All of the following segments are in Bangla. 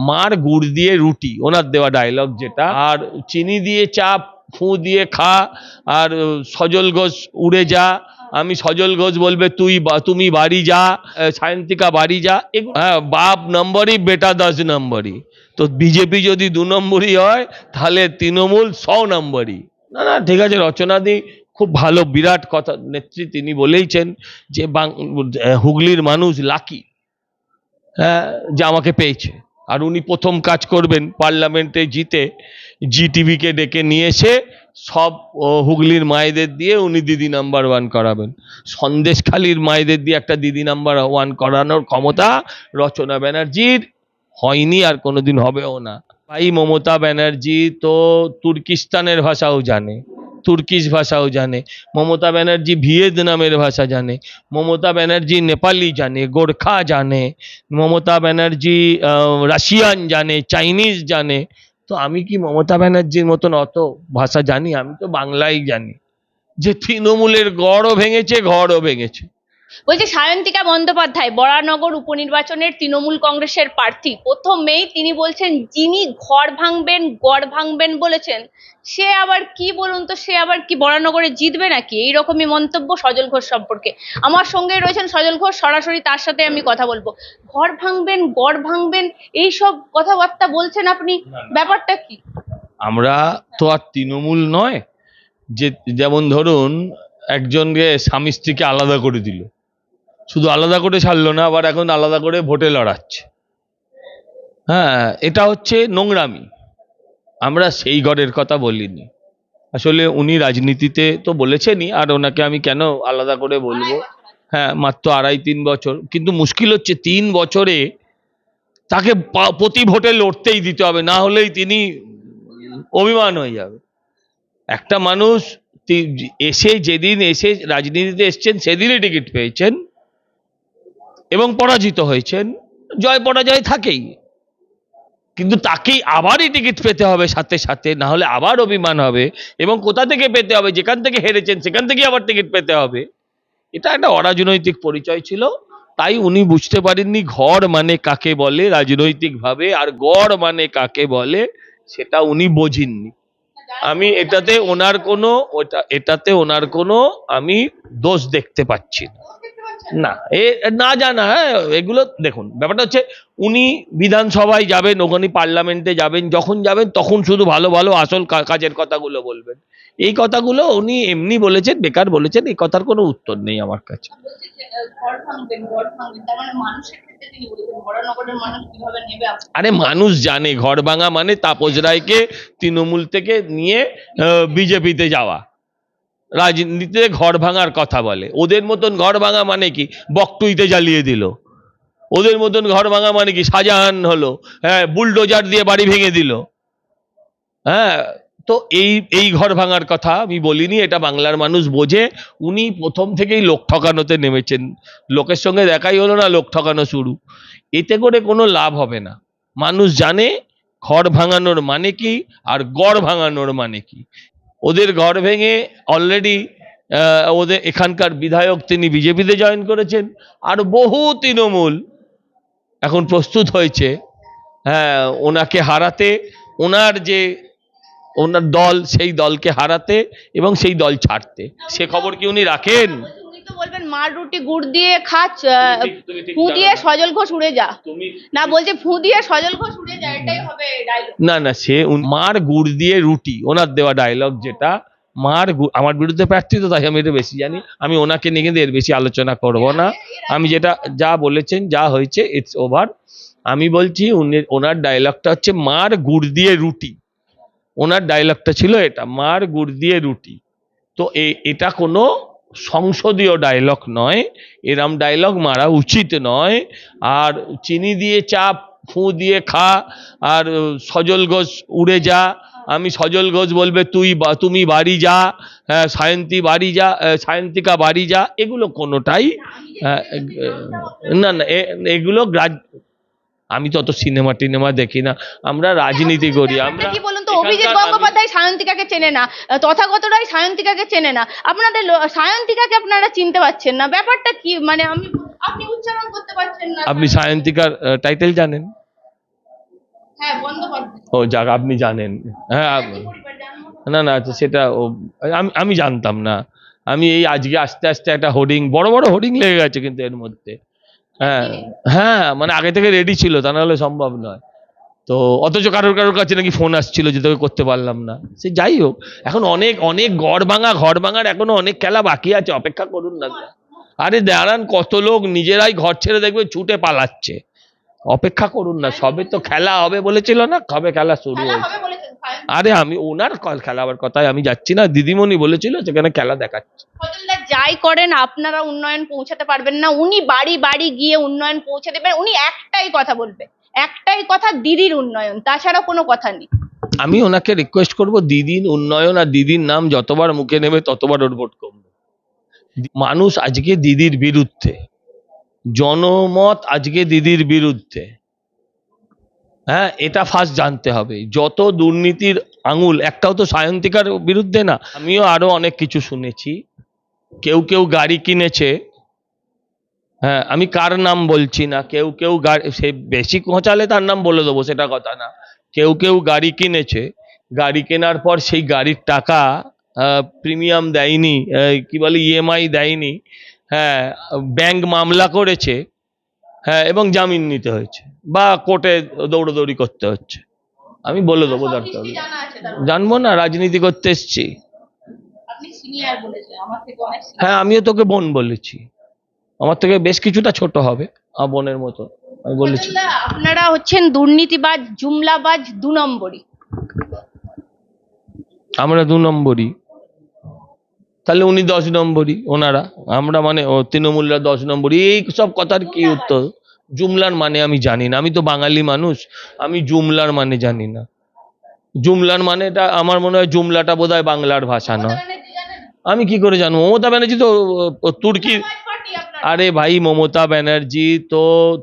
মার গুড় দিয়ে রুটি ওনার দেওয়া ডায়লগ যেটা। আর চিনি দিয়ে চাপ ফু দিয়ে খা আর সজল ঘোষ উড়ে যা আমি সজল ঘোষ বলবে তুই বা- তুমি বাড়ি যা সায়ন্তিকা বাড়ি যা। হ্যাঁ বাপ নম্বরই বেটা দশ নম্বরই। তো বিজেপি যদি দু নম্বরই হয় তাহলে তৃণমূল ছ নম্বরই। না না ঠিক আছে রচনাদি খুব ভালো বিরাট কথা নেত্রী তিনি বলেইছেন যে বাং- হুগলির মানুষ লাকি হ্যাঁ যে আমাকে পেয়েছে। আর উনি প্রথম কাজ করবেন পার্লামেন্টে জিতে জি টিভিকে ডেকে নিয়ে এসে সব হুগলির মায়েদের দিয়ে উনি দিদি নাম্বার ওয়ান করাবেন। সন্দেশখালির মায়েদের দিয়ে একটা দিদি নাম্বার ওয়ান করানোর ক্ষমতা রচনা ব্যানার্জির হয়নি আর কোনোদিন হবেও না। ভাই মমতা ব্যানার্জি তো তুর্কিস্তানের ভাষাও জানে। তুর্কিশ ভাষাও জানে, মমতা ব্যানার্জি ভিয়েতনামের ভাষা জানে, মমতা ব্যানার্জি নেপালি জানে, গোর্খা জানে, মমতা ব্যানার্জি রাশিয়ান জানে, চাইনিজ জানে। তো আমি কি মমতা ব্যানার্জির মতন অত ভাষা জানি? আমি তো বাংলাই জানি। যে তৃণমূলের গড়ও ভেঙেছে, ঘরও ভেঙেছে। বলছে সায়ন্তিকা বন্দ্যোপাধ্যায় বরানগর উপনির্বাচনের তৃণমূল কংগ্রেসের প্রার্থী। প্রথমেই তিনি বলছেন যিনি ঘর ভাঙবেন গড় ভাঙবেন বলেছেন। সে আবার কি বলুন তো সে আবার কি বরানগরে জিতবে নাকি? এইরকমই মন্তব্য সজল ঘোষ সম্পর্কে। আমার সঙ্গে রয়েছেন সজল ঘোষ সরাসরি তার সাথে আমি কথা বলব। ঘর ভাঙবেন গড় ভাঙবেন এই সব কথাবার্তা বলছেন আপনি? ব্যাপারটা কি? আমরা তো আর তৃণমূল নয়। যে যেমন ধরুন একজনকে স্বামী স্ত্রীকে আলাদা করে দিল। শুধু আলাদা করে ছাড়লো না আবার এখন আলাদা করে ভোটে লড়াচ্ছে। হ্যাঁ এটা হচ্ছে নোংরামি। আমরা সেই ঘরের কথা বলিনি। আসলে উনি রাজনীতিতে তো বলেছেনই আর ওনাকে আমি কেন আলাদা করে বলব? হ্যাঁ মাত্র আড়াই তিন বছর। কিন্তু মুশকিল হচ্ছে তিন বছরে তাকে প্রতি ভোটে লড়তেই দিতে হবে না হলেই তিনি অভিমান হয়ে যাবে। একটা মানুষ এসে যেদিন এসে রাজনীতিতে এসছেন সেদিনই টিকিট পেয়েছেন। এবং পরাজিত হয়েছেন। জয় পরাজয় থাকেই। কিন্তু তাকেই আবারই টিকিট পেতে হবে সাথে সাথে, না হলে আবার অভিমান হবে এবং কোথা থেকে পেতে হবে, যেখান থেকে হেরেছেন সেখান থেকে আবার টিকিট পেতে হবে। এটা একটা অরাজনৈতিক পরিচয় ছিল, তাই উনি বুঝতে পারেননি ঘর মানে কাকে বলে, রাজনৈতিকভাবে আর গড় মানে কাকে বলে, সেটা উনি বোঝেননি। আমি এটাতে ওনার কোনো এটাতে ওনার কোনো আমি দোষ দেখতে পাচ্ছি না। না এ না জানা হ্যাঁ এগুলো দেখুন ব্যাপারটা হচ্ছে উনি বিধানসভায় যাবেন ওখানে পার্লামেন্টে যাবেন যখন যাবেন তখন শুধু ভালো ভালো আসল কাজের কথাগুলো বলবেন। এই কথাগুলো উনি এমনি বলেছেন বেকার বলেছেন এই কথার কোনো উত্তর নেই আমার কাছে। মানে আরে মানুষ জানে ঘর ভাঙা মানে তাপস রায়কে তৃণমূল থেকে নিয়ে বিজেপিতে যাওয়া। রাজনীতিতে ঘর ভাঙার কথা বলে। ওদের মতন ঘর ভাঙা মানে কি? বকটুইতে জ্বালিয়ে দিল। ওদের মতন ঘর ভাঙা মানে কি? শাহজাহান হলো হ্যাঁ বুলডোজার দিয়ে বাড়ি ভেঙে দিল। হ্যাঁ তো এই এই ঘর ভাঙার কথা আমি বলিনি, এটা বাংলার মানুষ বোঝে। উনি প্রথম থেকেই লোক ঠকানোতে নেমেছেন। লোকের সঙ্গে দেখাই হলো না লোক ঠকানো শুরু। এতে করে কোনো লাভ হবে না। মানুষ জানে, ঘর ভাঙানোর মানে কি? আর গড় ভাঙানোর মানে কি? ওদের ঘর ভেঙে অলরেডি ওদের এখানকার বিধায়ক তিনি বিজেপিতে জয়েন করেছেন। আর বহু তৃণমূল এখন প্রস্তুত হয়েছে। হ্যাঁ ওনাকে হারাতে, ওনার যে, ওনার দল, সেই দলকে হারাতে এবং সেই দল ছাড়তে। সে খবর কি উনি রাখেন? তো বলবেন মার রুটি গুড় দিয়ে খাচ ফু দিয়ে সজল ঘোষ উড়ে যা। না বলছে ফু দিয়ে সজল ঘোষ উড়ে যা এটাই হবে ডায়লগ না না সে মার গুড় দিয়ে রুটি ওনার দেওয়া ডায়লগ যেটা মার আমার বিরুদ্ধে প্রার্থী তো তাই আমি এটা বেশি জানি। আমি ওনাকে নিয়ে কিন্তু এর বেশি আলোচনা করব না। আমি যেটা যা বলেছেন যা হয়েছে ইটস ওভার আমি বলছি উনি ওনার ডায়লগটা হচ্ছে মার গুড় দিয়ে রুটি। ওনার ডায়লগটা ছিল এটা মার গুড় দিয়ে রুটি। তো এ- এটা কোনো সংসদীয় ডায়লগ নয় এরম ডায়লগ মারা উচিত নয়। আর চিনি দিয়ে চাপ ফু দিয়ে খা আর সজল ঘোষ উড়ে যা আমি সজল ঘোষ বলবে তুই বা- তুমি বাড়ি যা হ্যাঁ, সায়ন্তী বাড়ি যা সায়ন্তিকা বাড়ি যা। এগুলো কোনোটাই না না এগুলো আমি তো অত সিনেমা টিনেমা দেখি না। আমরা রাজনীতি করি আমরা অভিজিৎ গঙ্গোপাধ্যায় সায়ন্তিকাকে চেনে না তথাগতরাই সায়ন্তিকাকে চেনে না। আপনাদের সায়ন্তিকাকে আপনারা চিনতে পারছেন না। ব্যাপারটা কি? মানে আমি আপনি উচ্চারণ করতে পারছেন না। আপনি সায়ন্তিকার টাইটেল জানেন? হ্যাঁ ও যাক আপনি জানেন। হ্যাঁ না। না আচ্ছা সেটা আমি আমি জানতাম না। আমি এই আজকে আস্তে আস্তে একটা হোর্ডিং বড় বড় হোর্ডিং লেগে গেছে কিন্তু এর মধ্যে। হ্যাঁ হ্যাঁ মানে আগে থেকে রেডি ছিল তা নাহলে সম্ভব নয়। তো অথচ কারোর কারোর কাছে নাকি ফোন আসছিল যে তোকে করতে পারলাম না। সে যাই হোক এখন অনেক অনেক গড় ভাঙা ঘর ভাঙার এখনও অনেক খেলা বাকি আছে অপেক্ষা করুন না। আরে দাঁড়ান কত লোক নিজেরাই ঘর ছেড়ে দেখবে ছুটে পালাচ্ছে। অপেক্ষা করুন না সবে তো খেলা হবে বলেছিল না? কবে খেলা শুরু হয়েছে। আরে আমি ওনার ক- খেলাবার কথায় আমি যাচ্ছি না দিদিমণি বলেছিল সেখানে খেলা দেখাচ্ছে। যাই করেন আপনারা উন্নয়ন পৌঁছাতে পারবেন না উনি বাড়ি বাড়ি গিয়ে উন্নয়ন পৌঁছে দেবেন উনি একটাই কথা বলবে। একটাই কথা, দিদির উন্নয়ন। তাছাড়া কোনো কথা নেই। আমি ওনাকে রিকোয়েস্ট করব, দিদির উন্নয়ন আর দিদির নাম যতবার মুখে নেবে, ততবার ওর ভোট কমবে। মানুষ আজকে দিদির বিরুদ্ধে, জনমত আজকে দিদির বিরুদ্ধে। হ্যাঁ এটা ফার্স্ট জানতে হবে। যত দুর্নীতির আঙুল, একটাও তো সায়ন্তিকার বিরুদ্ধে না। আমিও আরও অনেক কিছু শুনেছি। কেউ কেউ গাড়ি কিনেছে হ্যাঁ আমি কার নাম বলছি না? কেউ কেউ গাড়ি সে বেশি খোঁচালে তার নাম বলে দেবো সেটা কথা না। কেউ কেউ গাড়ি কিনেছে গাড়ি কেনার পর সেই গাড়ির টাকা প্রিমিয়াম দেয়নি কি বলে ইএমআই দেয়নি হ্যাঁ ব্যাংক মামলা করেছে হ্যাঁ এবং জামিন নিতে হয়েছে বা কোর্টে দৌড়দৌড়ি করতে হচ্ছে। আমি বলে দেবো দরকার জানব না রাজনীতি করতে এসছি। হ্যাঁ আমিও তোকে বোন বলেছি। আমার থেকে বেশ কিছুটা ছোট হবে আমার বোনের মতো আমি বলেছি আপনারা হচ্ছেন দুর্নীতিবাজ জুমলাবাজ দু নম্বরই। আমরা দু নম্বরই। তাহলে উনি দশ নম্বরই ওনারা। আমরা মানে ও তৃণমূলরা দশ নম্বরই। এই সব কথার কি উত্তর? জুমলার মানে আমি জানি না। আমি তো বাঙালি মানুষ আমি জুমলার মানে জানি না। জুমলার মানে এটা আমার মনে হয় জুমলাটা বোধহয় বাংলার ভাষা নয়। আমি কি করে জানব? মমতা ব্যানার্জি তো তুর্কি আরে ভাই মমতা ব্যানার্জি তো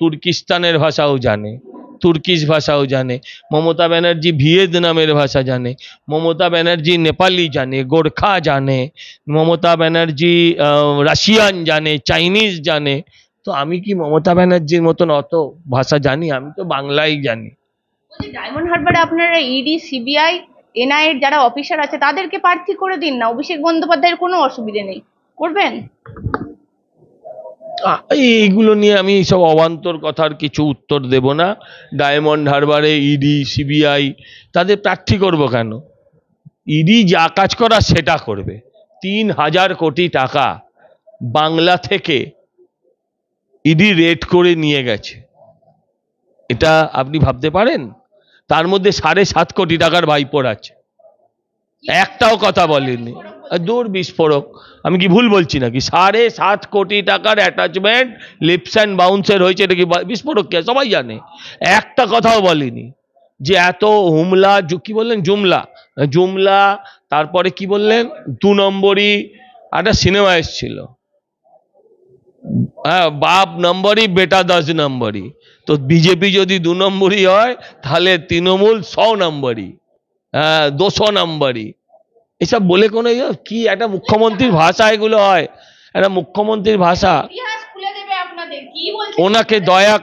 তুর্কিস্তানের ভাষাও জানে তুর্কিশ ভাষাও জানে মমতা ব্যানার্জি ভিয়েতনামের ভাষা জানে মমতা ব্যানার্জি নেপালি জানে গোর্খা জানে মমতা ব্যানার্জি রাশিয়ান জানে চাইনিজ জানে। তো আমি কি মমতা ব্যানার্জির মতন অত ভাষা জানি? আমি তো বাংলাই জানি। ডায়মন্ড হারবারে আপনারা ইডি সিবিআই এনআইএর যারা অফিসার আছে তাদেরকে প্রার্থী করে দিন না? অভিষেক বন্দ্যোপাধ্যায়ের কোনো অসুবিধে নেই। করবেন? এইগুলো নিয়ে আমি সব অবান্তর কথার কিছু উত্তর দেব না। ডায়মন্ড হারবারে ইডি সিবিআই তাদের প্রার্থী করব কেন? ইডি যা কাজ করা সেটা করবে। তিন হাজার কোটি টাকা বাংলা থেকে ইডি রেট করে নিয়ে গেছে। এটা আপনি ভাবতে পারেন? তার মধ্যে সাড়ে সাত কোটি টাকার ভাইপোর আছে। একটাও কথা বলেনি। দূর বিস্ফোরক। আমি কি ভুল বলছি নাকি? সাড়ে সাত কোটি টাকার অ্যাটাচমেন্ট লিপস অ্যান্ড বাউন্সের হয়েছে, এটা কি বিস্ফোরক কে? সবাই জানে। একটা কথাও বলেনি। যে এত হুমলা কি বললেন? জুমলা। জুমলা, তারপরে কি বললেন? দু নম্বরই একটা সিনেমা এসেছিল। হ্যাঁ বাপ নম্বরই, বেটা দশ নম্বরই। তো বিজেপি যদি দু নম্বরই হয়, তাহলে তৃণমূল ছ নম্বরই। হ্যাঁ দুশো নম্বরই। এসব বলে কোনো ইয়ে- কি একটা মুখ্যমন্ত্রীর ভাষা এগুলো হয়? একটা মুখ্যমন্ত্রীর ভাষা। ওনাকে দয়া।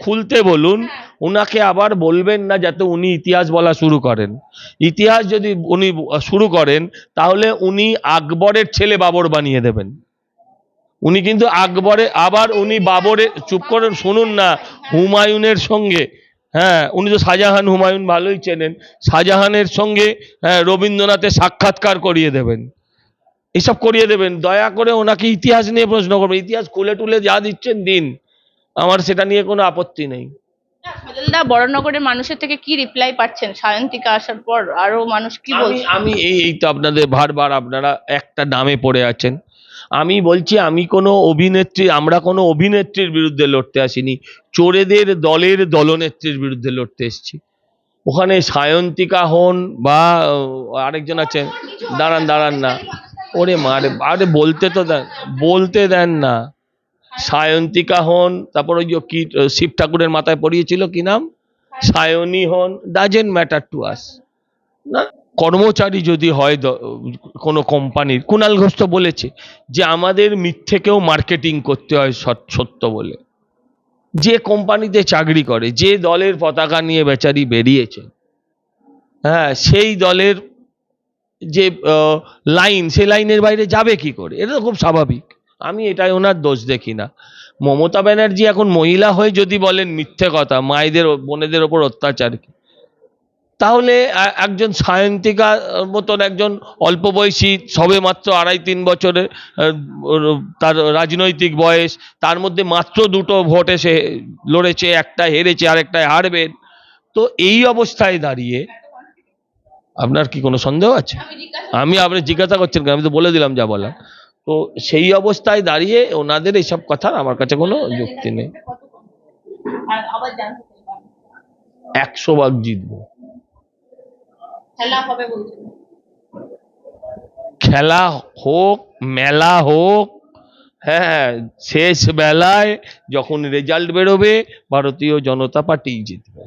খুলতে বলুন ওনাকে আবার বলবেন না যাতে উনি ইতিহাস বলা শুরু করেন। ইতিহাস যদি উনি শুরু করেন তাহলে উনি আকবরের ছেলে বাবর বানিয়ে দেবেন। উনি কিন্তু আকবরে আবার উনি বাবরের চুপ করেন শুনুন না হুমায়ুনের সঙ্গে। হ্যাঁ উনি তো শাহজাহান হুমায়ুন ভালোই চেনেন। শাহজাহানের সঙ্গে হ্যাঁ রবীন্দ্রনাথের সাক্ষাৎকার করিয়ে দেবেন। এসব করিয়ে দেবেন। দয়া করে ওনাকে ইতিহাস নিয়ে প্রশ্ন করবেন। ইতিহাস খুলে টুলে যা দিচ্ছেন দিন। আমার সেটা নিয়ে কোনো আপত্তি নেই। না, সজলদা বড়নগরের মানুষের থেকে কি রিপ্লাই পাচ্ছেন? সায়ন্তিকা আসার পর আরও মানুষ কি বলছে? আমি এই এই তো আপনাদের বারবার আপনারা একটা নামে পড়ে আছেন। আমি বলছি, আমি কোনো অভিনেত্রী, আমরা কোনো অভিনেত্রীর বিরুদ্ধে লড়তে আসিনি। চোরেদের দলের দলনেত্রীর বিরুদ্ধে লড়তে এসেছি। ওখানে সায়ন্তিকা হন বা আরেকজন আছেন দাঁড়ান দাঁড়ান না। ওরে মারে আরে বলতে তো দেন, বলতে দেন না। সায়ন্তিকা হন, তারপর ওই কি, শিব ঠাকুরের মাথায় পড়িয়েছিল কি নাম? সায়নী হন ডাজেন্ট ম্যাটার টু আস না? কর্মচারী যদি হয় কোনো কোম্পানির কুণাল ঘোষ তো বলেছে যে আমাদের মিথ্যেকেও মার্কেটিং করতে হয় সত্য বলে। যে কোম্পানিতে চাকরি করে, যে দলের পতাকা নিয়ে বেচারি বেরিয়েছে হ্যাঁ সেই দলের যে লাইন সেই লাইনের বাইরে যাবে কি করে? এটা তো খুব স্বাভাবিক। আমি এটাই ওনার দোষ দেখি না। মমতা ব্যানার্জি এখন মহিলা হয়ে যদি বলেন মিথ্যে কথা, মায়েদের বোনেদের ওপর অত্যাচার কি? তাহলে একজন সায়ন্তিকা মতন একজন অল্প বয়সী সবে মাত্র আড়াই তিন বছরের তার রাজনৈতিক বয়স তার মধ্যে মাত্র দুটো ভোট এসে লড়েছে একটা হেরেছে আর একটা হারবেন তো এই অবস্থায় দাঁড়িয়ে আপনার কি কোনো সন্দেহ আছে? আমি আপনি জিজ্ঞাসা করছেন? আমি তো বলে দিলাম যা বলার। তো সেই অবস্থায় দাঁড়িয়ে ওনাদের এইসব কথার আমার কাছে কোনো যুক্তি নেই। একশো ভাগ জিতবো। খেলা হবে বলছেন খেলা হোক, মেলা হোক হ্যাঁ শেষ বেলায় যখন রেজাল্ট বেরোবে, ভারতীয় জনতা পার্টি জিতবে।